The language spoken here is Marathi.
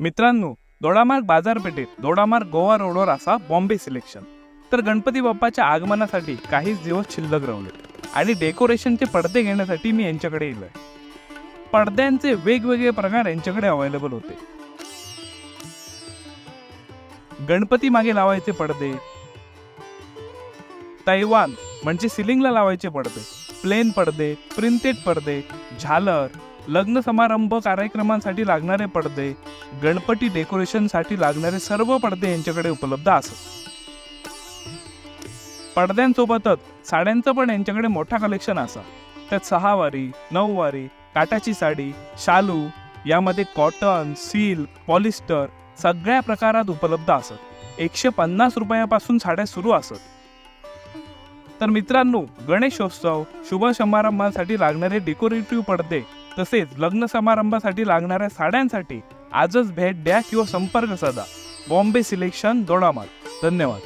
मित्रांनो दोडामार्ग बाजारपेठेत दोडामार्ग गोवा रोडवर असा बॉम्बे सिलेक्शन. तर गणपती बाप्पाच्या आगमनासाठी काहीच दिवस शिल्लक राहिले आणि डेकोरेशनचे पडदे घेण्यासाठी मी यांच्याकडे येलो पडद्यांचे वेगवेगळे प्रकार यांच्याकडे अवेलेबल होते. गणपती मागे लावायचे पडदे. तैवान म्हणजे सिलिंगला लावायचे पडदे. प्लेन पडदे प्रिंटेड पडदे झालर लग्न समारंभ कार्यक्रमांसाठी लागणारे पडदे गणपती डेकोरेशनसाठी लागणारे सर्व पडदे यांच्याकडे उपलब्ध असत. पडद्यांसोबतच साड्यांचं पण यांच्याकडे मोठा कलेक्शन असा. त्यात सहावारी नऊवारी काटाची साडी शालू यामध्ये कॉटन सिल्क पॉलिस्टर सगळ्या प्रकारात उपलब्ध असत. एकशे पन्नास रुपयापासून साड्या सुरू असत. तर मित्रांनो गणेशोत्सव शुभ समारंभांसाठी लागणारे डेकोरेटिव्ह पडदे तसेच लग्न समारंभासाठी लागणाऱ्या साड्यांसाठी आजच भेट द्या किंवा संपर्क साधा. बॉम्बे सिलेक्शन दोडामार्ग धन्यवाद.